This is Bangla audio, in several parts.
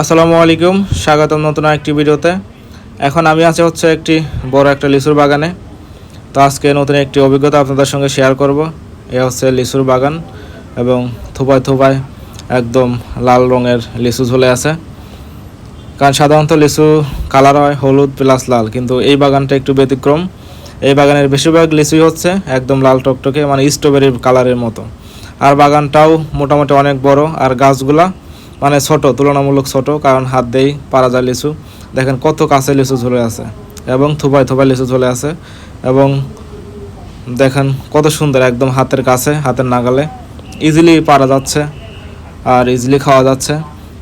আসসালামু আলাইকুম, স্বাগতম নতুন একটি ভিডিওতে। এখন আমি আছি হচ্ছে একটি বড় একটা লিচুর বাগানে। তো আজকে নতুন একটি অভিজ্ঞতা আপনাদের সঙ্গে শেয়ার করব। এ হচ্ছে লিচুর বাগান এবং থোপায় থোপায় একদম লাল রঙের লিচু ঝুলে আছে। কারণ সাধারণত লিচু কালার হয় হলুদ প্লাস লাল, কিন্তু এই বাগানটা একটু ব্যতিক্রম। এই বাগানের বেশিরভাগ লিচুই হচ্ছে একদম লাল টকটকে মানে স্ট্রবেরি কালারের মতো। আর বাগানটাও মোটামুটি অনেক বড়, আর গাছগুলা মানে ছোট, তুলনামূলক ছোট, কারণ হাত দেই পারা যায় লিচু। দেখেন কত কাছে লিচু ঝুলে আছে এবং থুপায় থুপায় লিচু ঝুলে আছে এবং দেখেন কত সুন্দর একদম হাতের কাছে, হাতের নাগালে। ইজিলি পারা যাচ্ছে আর ইজিলি খাওয়া যাচ্ছে।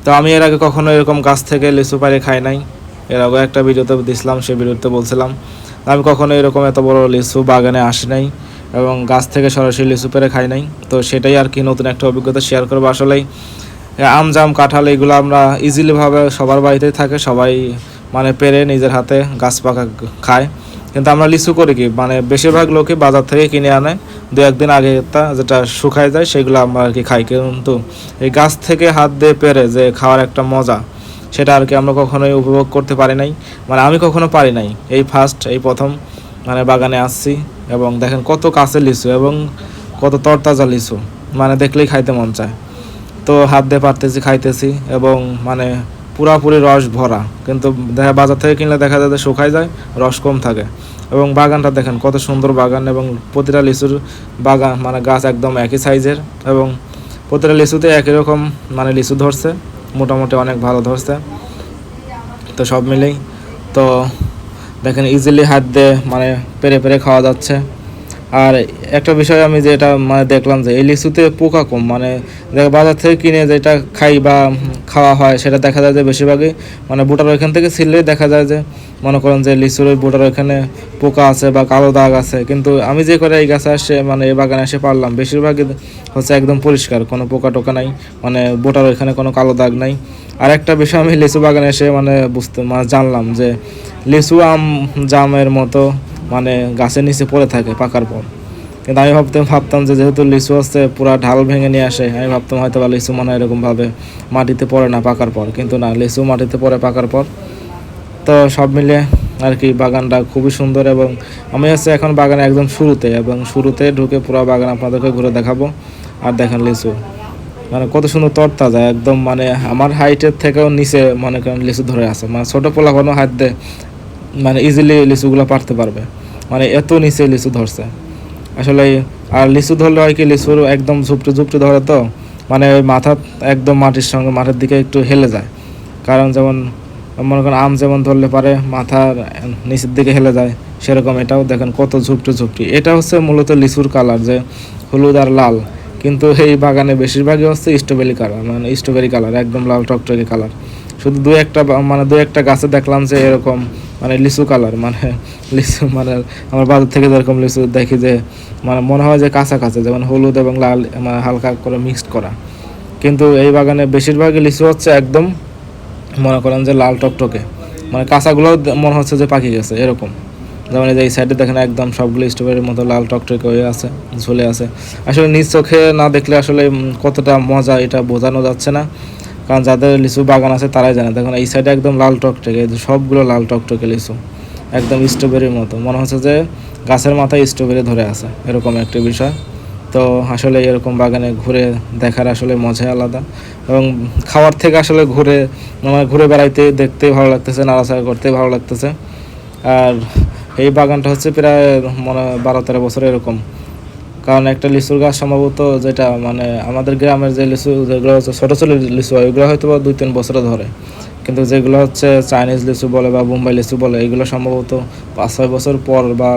তো আমি এর আগে কখনো এরকম গাছ থেকে লিচু পাড়ে খাই নাই। এর আগে একটা ভিডিওতে দিছিলাম সেই ভিডিওতে বলছিলাম, আমি কখনো এরকম এত বড় লিচু বাগানে আসি নাই এবং গাছ থেকে সরাসরি লিচু পেরে খাই নাই। তো সেটাই আর কি নতুন একটা অভিজ্ঞতা শেয়ার করব। আসলেই আম জাম কাঁঠাল, এগুলো আমরা ইজিলিভাবে সবার বাড়িতেই থাকে। সবাই মানে পেরে নিজের হাতে গাছ পাকা খায়। কিন্তু আমরা লিচু করি কি? মানে বেশিরভাগ লোকে বাজার থেকে কিনে আনে। দু একদিন আগে তা যেটা শুকায় যায়, সেগুলো আমরা আর কি খাই। কিন্তু এই গাছ থেকে হাত দিয়ে পেরে যে খাওয়ার একটা মজা, সেটা আর কি আমরা কখনোই উপভোগ করতে পারি নাই। মানে আমি কখনো পারি নাই। এই ফার্স্ট এই প্রথম মানে বাগানে আসছি এবং দেখেন কত কাছে লিচু এবং কত তরতাজা লিচু। মানে দেখলেই খাইতে মন চায়। তো হাত দিয়ে পারতেছি, খাইতেছি এবং মানে পুরাপুরি রস ভরা। কিন্তু দেখা বাজার থেকে কিনলে দেখা যায় যে শুকায় যায়, রস কম থাকে। এবং বাগানটা দেখেন, কত সুন্দর বাগান এবং প্রতিটা লিচুর বাগান মানে গাছ একদম একই সাইজের এবং প্রতিটা লিচুতে একই রকম মানে লিচু ধরছে, মোটামুটি অনেক ভালো ধরছে। তো সব মিলেই তো দেখেন ইজিলি হাত দিয়ে মানে পেরে পেরে খাওয়া যাচ্ছে। আর একটা বিষয় আমি যেটা মানে দেখলাম যে এই লিচুতে পোকা কম মানে বাজার থেকে কিনে যেটা খাই বা খাওয়া হয় সেটা দেখা যায় যে বেশিরভাগই মানে বুটার ওইখান থেকে ছিললেই দেখা যায় যে মনে করেন যে লিচুর ওই বুটার ওইখানে পোকা আছে বা কালো দাগ আছে। কিন্তু আমি যে করে এই গাছে আসে মানে এই বাগানে এসে পারলাম, বেশিরভাগই হচ্ছে একদম পরিষ্কার, কোনো পোকা টোকা নাই মানে বুটার ওইখানে কোনো কালো দাগ নাই। আর একটা বিষয় আমি লিচু বাগানে এসে মানে বুঝতে মানে জানলাম যে লিচু আম জামের মতো মানে গাছের নিচে পড়ে থাকে পাকার পর। কিন্তু আমি ভাবতাম ভাবতাম যে যেহেতু লিচু হচ্ছে পুরা ঢাল ভেঙে নিয়ে আসে, আমি ভাবতাম হয়তো বা লিচু মনে এরকমভাবে মাটিতে পড়ে না পাকার পর। কিন্তু না, লিচু মাটিতে পড়ে পাকার পর। তো সব মিলে আর কি বাগানটা খুবই সুন্দর এবং আমি হচ্ছে এখন বাগানে একদম শুরুতে এবং শুরুতে ঢুকে পুরো বাগান আপনাদেরকে ঘুরে দেখাবো। আর দেখেন লিচু। মানে কত সুন্দর তরতাজা, একদম মানে আমার হাইটের থেকেও নিচে মনে করেন লিচু ধরে আছে। মানে ছোটো পোলা কোনো হাত দিয়ে মানে ইজিলি লিচুগুলো পারতে পারবে। মানে এত নিচে লিচু ধরছে। আসলে, আর লিচু ধরলে হয় কি, লিচুর একদম ঝুপটে ঝুপটে ধরে তো মানে ওই মাথা একদম মাটির সঙ্গে মাটির দিকে একটু হেলে যায়। কারণ যেমন, মনে করেন আম যেমন ধরলে পারে, মাথার নিচের দিকে হেলে যায়, সেরকম এটাও দেখেন কত ঝুপটে ঝুপটি এটা হচ্ছে মূলত লিচুর কালার যে হলুদ আর লাল। কিন্তু এই বাগানে বেশিরভাগই হচ্ছে স্ট্রবেরি কালার মানে স্ট্রবেরি কালার, একদম লাল টকটকে কালার। শুধু দু একটা মানে দু একটা গাছে দেখলাম যে এরকম মানে লিচু কালার মানে লিচু মানে আমার বাজার থেকে যেরকম লিচু দেখি যে মানে মনে হয় যে কাঁচা কাঁচা, যেমন হলুদ এবং লাল মানে হালকা করে মিক্সড করা। কিন্তু এই বাগানে বেশিরভাগই লিচু হচ্ছে একদম মনে করেন যে লাল টকটকে। মানে কাঁচাগুলো মনে হচ্ছে যে পাকি গেছে, এরকম। যেমন এই যে এই সাইডে দেখেন একদম সবগুলো স্ট্রবেরির মতো লাল টকটকে হয়ে আছে, ঝুলে আছে। আসলে নিজ চোখে না দেখলে আসলে কতটা মজা এটা বোঝানো যাচ্ছে না। কারণ যাদের লিচু বাগান আছে তারাই জানে। দেখুন, এই সাইডে একদম লাল টকটকে সবগুলো লাল টকটকে লিচু। একদম স্ট্রবেরির মতো। মনে হচ্ছে যে গাছের মাথায় স্ট্রবেরি ধরে আছে, এরকম একটি বিষয়। তো আসলে এরকম বাগানে ঘুরে দেখার আসলে মজাই আলাদা। এবং খাওয়ার থেকে আসলে ঘুরে মানে ঘুরে বেড়াইতে দেখতে ভালো লাগতেছে, নাড়াচাড়া করতে ভালো লাগতেছে। আর এই বাগানটা হচ্ছে প্রায়, মনে বারো তেরো বছর এরকম। কারণ একটা লিচুর গাছ সম্ভবত যেটা মানে আমাদের গ্রামের যে লিচু, যেগুলো হচ্ছে ছোটো ছোটো লিচু হয় ওইগুলো হয়তো বা দুই তিন বছরে ধরে। কিন্তু যেগুলো হচ্ছে চাইনিজ লিচু বলে বা বোম্বাই লিচু বলে, এগুলো সম্ভবত পাঁচ ছয় বছর পর বা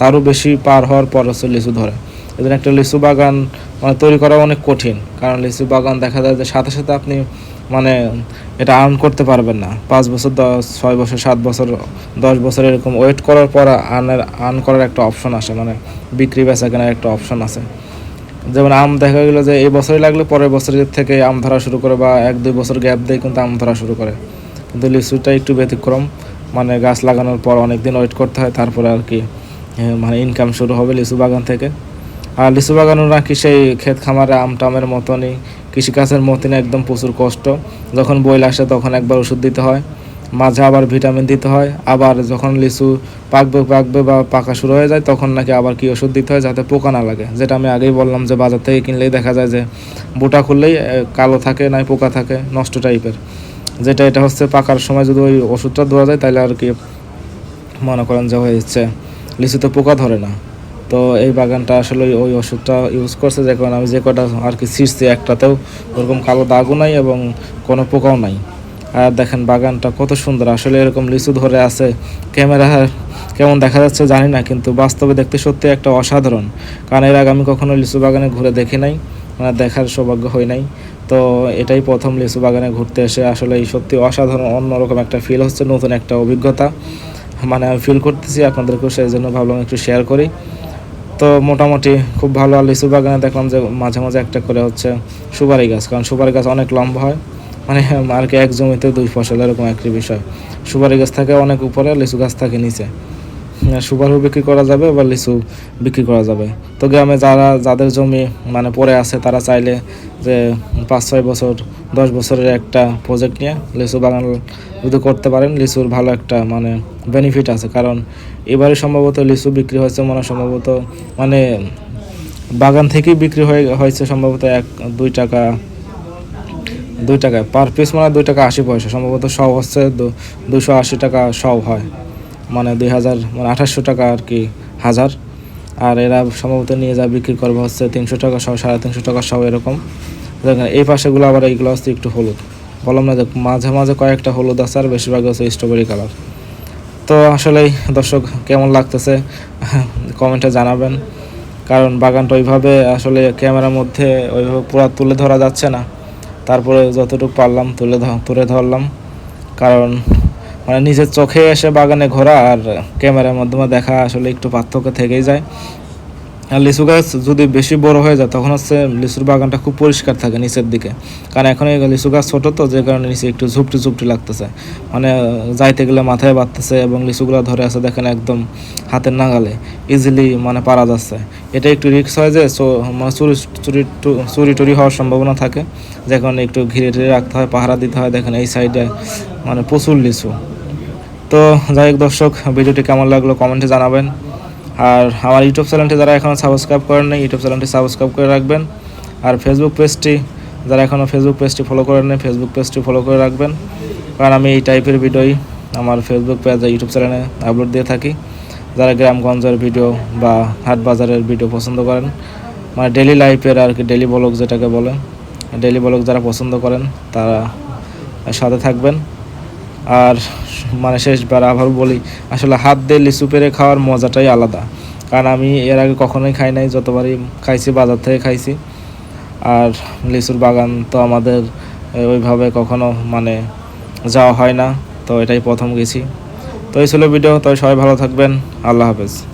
তারও বেশি পার হওয়ার পর হচ্ছে লিচু ধরে। এজন্য একটা লিচু বাগান মানে তৈরি করা অনেক কঠিন। কারণ লিচু বাগান দেখা যায় যে সাথে সাথে আপনি মানে এটা আর্ন করতে পারবেন না। পাঁচ বছর দশ, ছয় বছর, সাত বছর, দশ বছর এরকম ওয়েট করার পর আর্নের আর্ন করার একটা অপশন আসে মানে বিক্রি বেচা কেনার একটা অপশন আছে যেমন আম দেখা গেলো যে এই বছরই লাগলে পরের বছরের থেকে আম ধরা শুরু করে বা এক, দুই বছর গ্যাপ দিয়ে কিন্তু আম ধরা শুরু করে। কিন্তু লিচুটা একটু ব্যতিক্রম মানে গাছ লাগানোর পর অনেক দিন ওয়েট করতে হয়, তারপরে আর কি মানে ইনকাম শুরু হবে লিচু বাগান থেকে। আর লিচু বাগানও নাকি সেই ক্ষেত খামারে আম টামের মতনই কৃষিকাজের মতনই একদম প্রচুর কষ্ট। যখন বইল আসে তখন একবার ওষুধ দিতে হয়, মাঝে আবার ভিটামিন দিতে হয়, আবার যখন লিচু পাকবে পাকবে বা পাকা শুরু হয়ে যায় তখন নাকি আবার কি ওষুধ দিতে হয় যাতে পোকা না লাগে। যেটা আমি আগেই বললাম যে বাজার থেকে কিনলেই দেখা যায় যে বোটা খুললেই কালো থাকে, নাই পোকা থাকে, নষ্ট টাইপের। যেটা এটা হচ্ছে পাকার সময় যদি ওই ওষুধটা দেওয়া যায় তাহলে আর কি মনে করেন যে হয়েছে। লিচুতে পোকা ধরে না। তো এই বাগানটা আসলে ওই- ওষুধটা ইউজ করছে, যে আমি যে কটা আর কি ছিঁড়ছি একটাতেও ওরকম কালো দাগও নাই এবং কোনো পোকাও নাই। আর দেখেন বাগানটা কত সুন্দর, আসলে এরকম লিচু ধরে আছে, ক্যামেরা কেমন দেখা যাচ্ছে জানি না, কিন্তু বাস্তবে দেখতে সত্যি একটা অসাধারণ। কারণ এর আগে আমি কখনো লিচু বাগানে ঘুরে দেখি নাই মানে দেখার সৌভাগ্য হয় নাই। তো এটাই প্রথম লিচু বাগানে ঘুরতে এসে আসলে এই সত্যি অসাধারণ, অন্যরকম একটা ফিল হচ্ছে, নতুন একটা অভিজ্ঞতা। মানে আমি ফিল করতেছি, আপনাদেরকেও সেই জন্য ভাবলাম একটু শেয়ার করি। তো মোটামুটি খুব ভালো। আর লিচু বাগানে দেখলাম যে মাঝে মাঝে একটা করে হচ্ছে সুপারি গাছ, কারণ সুপারি গাছ অনেক লম্বা হয়। মানে আর কি এক জমিতে দুই ফসল, এরকম একটি বিষয়। সুপারি গাছ থাকে অনেক উপরে লিচু গাছ থাকে নিচে। সুপারিও বিক্রি করা যাবে বা লিচু বিক্রি করা যাবে। তো গ্রামে যারা, যাদের জমি মানে পড়ে আছে, তারা চাইলে যে পাঁচ, ছয় বছর, দশ বছরের একটা প্রজেক্ট নিয়ে লিচু বাগান যদি করতে পারেন, লিচুর ভালো একটা মানে বেনিফিট আছে। কারণ এবারে সম্ভবত লিচু বিক্রি হয়েছে মনে সম্ভবত মানে বাগান থেকেই বিক্রি হয়ে, হয়েছে সম্ভবত এক, দুই টাকা দুই টাকা পার পিস মানে দুই টাকা আশি পয়সা, সম্ভবত সব হচ্ছে দুশো আশি টাকা সব হয়। মানে দুই হাজার মানে আঠাশশো টাকা আর কি, হাজার। আর এরা সম্ভবত নিয়ে যা বিক্রি করবে হচ্ছে তিনশো টাকা সহ, সাড়ে তিনশো টাকা সহ এরকম। দেখেন, এই পাশেগুলো আবার এইগুলো হচ্ছে একটু হলুদ। বললাম না যে মাঝে মাঝে কয়েকটা হলুদ আছে আর বেশিরভাগ হচ্ছে স্ট্রবেরি কালার তো আসলেই দর্শক, কেমন লাগতেছে? কমেন্টে জানাবেন। কারণ বাগানটা ওইভাবে আসলে ক্যামেরার মধ্যে ওইভাবে পুরো তুলে ধরা যাচ্ছে না। তারপরে যতটুকু পারলাম তুলে তুলে ধরলাম। কারণ মানে নিজের চোখে এসে বাগানে ঘোরা আর ক্যামেরার মাধ্যমে দেখা আসলে একটু পার্থক্য থেকেই যায়। আর লিচু গাছ যদি বেশি বড় হয়ে যায়, তখন হচ্ছে লিচুর বাগানটা খুব পরিষ্কার থাকে নিচের দিকে। কারণ এখন এই লিচু গাছ ছোটো তো, যে কারণে নিচে একটু ঝুপটি ঝুপটি লাগতেছে। মানে যাইতে গেলে মাথায় বাঁধতেছে এবং লিচুগুলো ধরে আছে দেখেন একদম হাতের নাগালে। ইজিলি মানে পারা যাচ্ছে। এটা একটু রিস্ক হয় যে মানে চুরি চুরি চুরি টুরি হওয়ার সম্ভাবনা থাকে। যে কারণে একটু ঘিরে টিরে রাখতে হয়, পাহারা দিতে হয়। দেখেন এই সাইডে মানে প্রচুর লিচু। তো যাই হোক দর্শক ভিডিওটি কেমন লাগল কমেন্টে জানাবেন। আর আমার ইউটিউব চ্যানেলটি যারা এখনও সাবস্ক্রাইব করেন নাই, ইউটিউব চ্যানেলটি সাবস্ক্রাইব করে রাখবেন। আর ফেসবুক পেজটি যারা এখনও ফেসবুক পেজটি ফলো করেন নাই ফেসবুক পেজটি ফলো করে রাখবেন। কারণ আমি এই টাইপের ভিডিওই আমার ফেসবুক পেজ ইউটিউব চ্যানেলে আপলোড দিয়ে থাকি। যারা গ্রামগঞ্জের ভিডিও বা হাট বাজারের ভিডিও পছন্দ করেন মানে ডেলি লাইফের আর কি ডেলি ব্লগ যেটাকে বলে ডেলি ব্লগ যারা পছন্দ করেন, তারা সাথে থাকবেন। আর মানে শেষবার আবার বলি, আসলে হাত দিয়ে লিচু পেরে খাওয়ার মজাটাই আলাদা। কারণ আমি এর আগে কখনোই খাই নাই, যতবারই খাইছি, বাজার থেকে খাইছি। আর লিচুর বাগান তো আমাদের ওইভাবে কখনো মানে যাওয়া হয় না, তো এটাই প্রথম গেছি। তো এই ছিল ভিডিও তো সবাই ভালো থাকবেন, আল্লাহ হাফেজ।